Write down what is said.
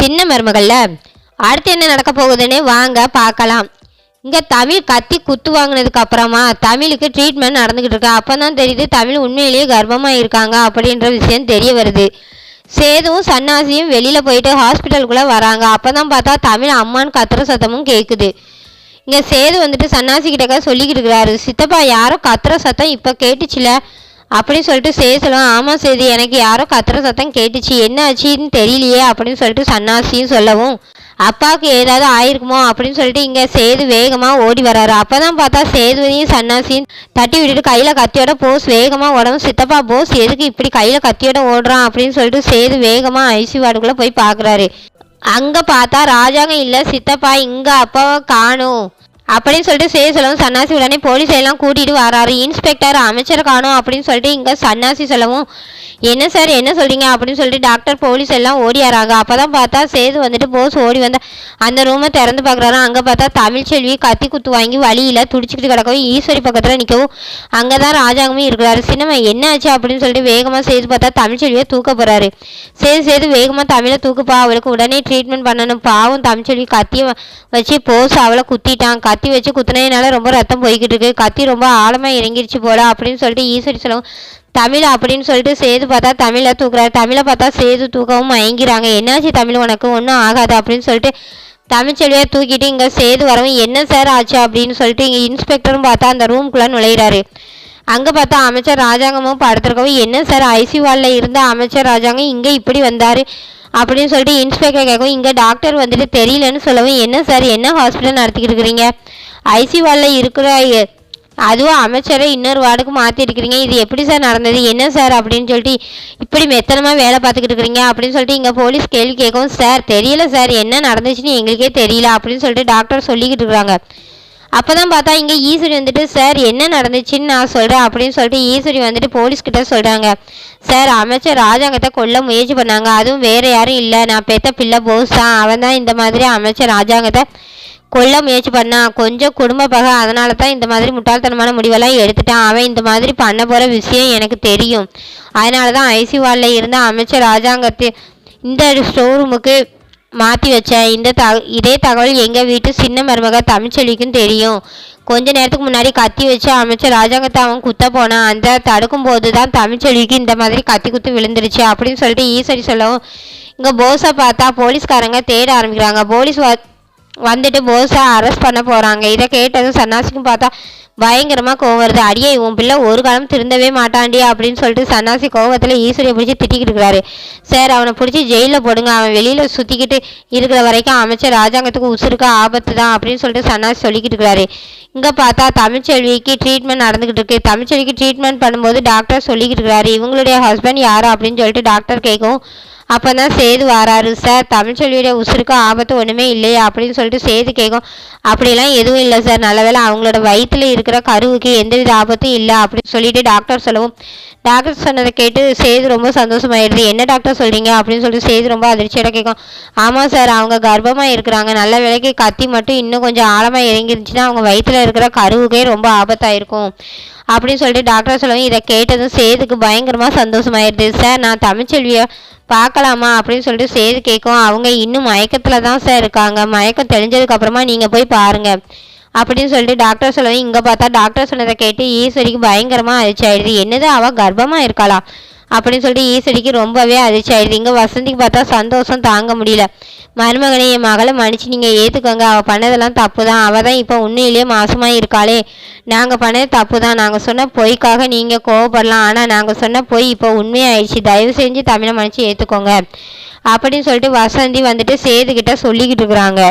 சின்ன மருமகள்ல அடுத்து என்ன நடக்க போகுதுன்னு வாங்க பார்க்கலாம். இங்கே தமிழ் கத்தி குத்து வாங்கினதுக்கு அப்புறமா தமிழுக்கு ட்ரீட்மெண்ட் நடந்துக்கிட்டு இருக்கு. அப்போ தான் தெரியுது தமிழ் உண்மையிலேயே கர்ப்பமாக இருக்காங்க அப்படின்ற விஷயம் தெரிய வருது. சேதுவும் சன்னாசியும் வெளியில் போயிட்டு ஹாஸ்பிட்டலுக்குள்ளே வராங்க. அப்போ தான் பார்த்தா தமிழ் அம்மான்னு கத்துற சத்தமும் கேட்குது இங்கே சேது வந்துட்டு சன்னாசி கிட்டக்கா சொல்லிக்கிட்டு இருக்கிறாரு. சித்தப்பா யாரோ கத்துற சத்தம் இப்போ கேட்டுச்சுல. அப்படின்னு சொல்லிட்டு சேசலும் ஆமாம் சேது எனக்கு யாரோ கத்துற சத்தம் கேட்டுச்சு. என்ன ஆச்சுன்னு தெரியலையே அப்படின்னு சொல்லிட்டு சன்னாசியும் சொல்லவும் அப்பாவுக்கு ஏதாவது ஆயிருக்குமோ? அப்படின்னு சொல்லிட்டு இங்கே சேது வேகமாக ஓடி வராரு அப்போ தான் பார்த்தா சேதுவையும் சன்னாசியும் தட்டி விட்டுட்டு கையில் கத்தியோட போஸ் வேகமாக உடம்பு சித்தப்பா போஸ் எதுக்கு இப்படி கையில் கத்தியோட ஓடுறான்? அப்படின்னு சொல்லிட்டு சேது வேகமாக ஐசி வார்டுக்குள்ளே போய் பார்க்குறாரு அங்கே பார்த்தா ராஜாங்க இல்லை சித்தப்பா இங்கே அப்பாவை காணும். அப்படின்னு சொல்லிட்டு செய்ய சொல்லவும் சன்னாசி உடனே போலீஸ் எல்லாம் கூட்டிகிட்டு வராரு. இன்ஸ்பெக்டர் அமைச்சர் காணும் அப்படின்னு சொல்லிட்டு இங்கே சன்னாசி சொல்லவும் என்ன சார் என்ன சொல்கிறீங்க அப்படின்னு சொல்லிட்டு டாக்டர் போலீஸ் எல்லாம் ஓடியாராங்க அப்போ தான் பார்த்தா சேது வந்துட்டு போஸ் ஓடி வந்த அந்த ரூமை திறந்து பார்க்குறாரு. அங்கே பார்த்தா தமிழ்ச்செல்வி கத்தி குத்து வாங்கி வழியில் துடிச்சிக்கிட்டு கிடக்கவும் ஈஸ்வரி பக்கத்தில் நிற்கவும் அங்கே தான் ராஜாங்கமும் இருக்கிறாரு. சினிமா என்ன ஆச்சு? அப்படின்னு சொல்லிட்டு வேகமாக சேது பார்த்தா தமிழ்ச்செல்வியை தூக்க போகிறாரு சேது சேது வேகமாக தமிழை தூக்குப்பா. அவளுக்கு உடனே ட்ரீட்மெண்ட் பண்ணணும். பாவம் தமிழ்ச்செல்வி கத்தியை வச்சு போஸ் அவளை குத்திட்டான். கத்தி வச்சு குத்துனதுனால ரொம்ப ரத்தம் போய்கிட்டு இருக்கு. கத்தி ரொம்ப ஆழமாக இறங்கிருச்சு போல அப்படின்னு சொல்லிட்டு ஈஸ்வரி சொல்லவும் தமிழ் அப்படின்னு சொல்லிட்டு சேது பார்த்தா தமிழை தூக்குறாரு. தமிழை பார்த்தா சேது தூக்கவும் மயங்கிறாங்க. என்னாச்சு தமிழ் உனக்கு? ஒன்றும் ஆகாது? அப்படின்னு சொல்லிட்டு தமிழ்ச்செல்வியை தூக்கிட்டு இங்கே சேது வரவும் என்ன சார் ஆச்சு? அப்படின்னு சொல்லிட்டு இங்கே இன்ஸ்பெக்டரும் பார்த்தா அந்த ரூம்குள்ளே நுழையிறாரு. அங்கே பார்த்தா அமைச்சர் ராஜாங்கமும் படுத்திருக்கவும் என்ன சார் ஐசி இருந்த அமைச்சர் ராஜாங்கம் இங்கே இப்படி வந்தார்? அப்படின்னு சொல்லிட்டு இன்ஸ்பெக்டர் கேட்கவும் இங்கே டாக்டர் வந்துட்டு தெரியலன்னு சொல்லவும் என்ன சார் என்ன ஹாஸ்பிட்டல் நடத்திக்கிட்டு இருக்கிறீங்க? ஐசி இருக்கிற எ- அதுவும் அமைச்சரை இன்னொரு வார்டுக்கு மாற்றிருக்கிறீங்க இது எப்படி சார் நடந்தது என்ன சார் அப்படின்னு சொல்லிட்டு இப்படி மெத்தனமாக வேலை பார்த்துக்கிட்டு இருக்கிறீங்க? அப்படின்னு சொல்லிட்டு இங்கே போலீஸ் கேள்வி கேட்கவும் சார் தெரியல சார் என்ன நடந்துச்சுன்னு எங்களுக்கே தெரியல அப்படின்னு சொல்லிட்டு டாக்டர் சொல்லிக்கிட்டு இருக்கிறாங்க. அப்போ தான் பார்த்தா இங்கே ஈஸ்வரி வந்துட்டு சார் என்ன நடந்துச்சுன்னு நான் சொல்கிறேன் அப்படின்னு சொல்லிட்டு ஈஸ்வரி வந்துட்டு போலீஸ்கிட்ட சொல்கிறாங்க சார் அமைச்சர் ராஜாங்கத்தை கொல்ல முயற்சி பண்ணாங்க. அதுவும் வேறு யாரும் இல்லை. நான் பெத்த பிள்ளை போஸ் தான். அவன் தான் இந்த மாதிரி அமைச்சர் ராஜாங்கத்தை கொல்ல முயற்சி பண்ணான் கொஞ்சம் குடும்ப பகை. அதனால தான் இந்த மாதிரி முட்டாள்தனமான முடிவெல்லாம் எடுத்துட்டான். அவன் இந்த மாதிரி பண்ண போகிற விஷயம் எனக்கு தெரியும். அதனால தான் ஐசி வாலில் இருந்த அமைச்சர் ராஜாங்கத்தை இந்த ஸ்டோர் ரூமுக்கு மாற்றி வச்சேன். இந்த தக இதே தகவல் எங்கள் வீட்டு சின்ன மருமக தமிழ்ச்செல்விக்கும் தெரியும். கொஞ்ச நேரத்துக்கு முன்னாடி கத்தி வச்சு அமைச்சர் ராஜாங்கத்தை அவன் குத்த போனான் அந்த தடுக்கும் போது தான் தமிழ்ச்செல்விக்கு இந்த மாதிரி கத்தி குத்து விழுந்துருச்சு அப்படின்னு சொல்லிட்டு ஈசடி சொல்லவும் இங்கே போஸை பார்த்தா போலீஸ்காரங்க தேட ஆரம்பிக்கிறாங்க. போலீஸ் வ வந்துட்டு போஸை அரெஸ்ட் பண்ண போகிறாங்க இதை கேட்டதும் சன்னாசிக்கும் பார்த்தா பயங்கரமாக கோவம் வருது. அடியே உன் பிள்ளை ஒரு காலம் திருந்தவே மாட்டாண்டி அப்படின்னு சொல்லிட்டு சன்னாசி கோவத்தில் ஈஸ்வரியை பிடிச்சி திட்டிக்கிட்டு இருக்கிறாரு. சார் அவனை பிடிச்சி ஜெயிலில் போடுங்க. அவன் வெளியில் சுற்றிக்கிட்டு இருக்கிற வரைக்கும் அமைச்சர் ராஜாங்கத்துக்கு உசுருக்கு ஆபத்து தான் அப்படின்னு சொல்லிட்டு சன்னாசி சொல்லிக்கிட்டு இருக்கிறாரு. இங்கே பார்த்தா தமிழ்ச்செல்விக்கு ட்ரீட்மெண்ட் நடந்துக்கிட்டு இருக்கு. தமிழ்ச்செல்விக்கு ட்ரீட்மெண்ட் பண்ணும்போது டாக்டர் சொல்லிக்கிட்டு இருக்கிறாரு. இவங்களுடைய ஹஸ்பண்ட் யார் அப்படின்னு சொல்லிட்டு டாக்டர் கேட்கவும் அப்போ தான் சேது வராரு சார். தமிழ்ச்செல்வியோட உசுருக்கு ஆபத்து ஒன்றுமே இல்லையா அப்படின்னு சொல்லிட்டு சேது கேட்கும் அப்படிலாம் எதுவும் இல்லை சார். நல்லவேளை அவங்களோட வயிற்றில் இருக்கிற கருவுக்கு எந்தவித ஆபத்தும் இல்லை அப்படின்னு சொல்லிட்டு டாக்டர் சொல்லவும். டாக்டர் சொன்னதை கேட்டு சேது ரொம்ப சந்தோஷமாயிடுது. என்ன டாக்டர் சொல்கிறீங்க அப்படின்னு சொல்லிட்டு சேது ரொம்ப அதிர்ச்சியோட கேட்கும் ஆமாம் சார். அவங்க கர்ப்பமாக இருக்கிறாங்க. நல்ல வேலைக்கு கத்தி மட்டும் இன்னும் கொஞ்சம் ஆழமாக இறங்கிருந்துச்சுன்னா அவங்க வயிற்றில் இருக்கிற கருவுக்கே ரொம்ப ஆபத்தாயிருக்கும். அப்படின்னு சொல்லிட்டு டாக்டர் சொல்லவும் இதை கேட்டதும் சேதுக்கு பயங்கரமாக சந்தோஷமாயிருது சார் நான் தமிழ்ச்செல்வியை பார்க்கலாமா அப்படின்னு சொல்லிட்டு சேது கேட்கும் அவங்க இன்னும் மயக்கத்தில் தான் சார் இருக்காங்க. மயக்கம் தெளிஞ்சதுக்கப்புறமா நீங்கள் போய் பாருங்க. அப்படின்னு சொல்லிட்டு டாக்டர் சொல்லவும் இங்கே பார்த்தா டாக்டர் சொன்னதை கேட்டு ஈஸ்வரிக்கு பயங்கரமாக அதிர்ச்சி ஆயிடுது என்னது அவள் கர்ப்பமாக இருக்காளா? அப்படின்னு சொல்லிட்டு ஈஸ்வரிக்கு ரொம்பவே அதிர்ச்சி ஆயிடுது இங்கே வசந்திக்கு பார்த்தா சந்தோஷம் தாங்க முடியல. மருமகனை என் மகளை மன்னிச்சு நீங்கள் ஏற்றுக்கோங்க அவள் பண்ணதெல்லாம் தப்பு தான் அவள் தான் இப்போ உண்மையிலேயே மாசமாக இருக்காளே. நாங்கள் பண்ணது தப்பு தான் நாங்கள் சொன்ன பொய்க்காக நீங்கள் கோவப்படலாம். ஆனால் நாங்கள் சொன்ன பொய் இப்போ உண்மையாயிடுச்சு. தயவு செஞ்சு தமிழை மன்னிச்சு ஏற்றுக்கோங்க அப்படின்னு சொல்லிட்டு வசந்தி வந்துட்டு சேதுக்கிட்ட சொல்லிக்கிட்டு இருக்கிறாங்க.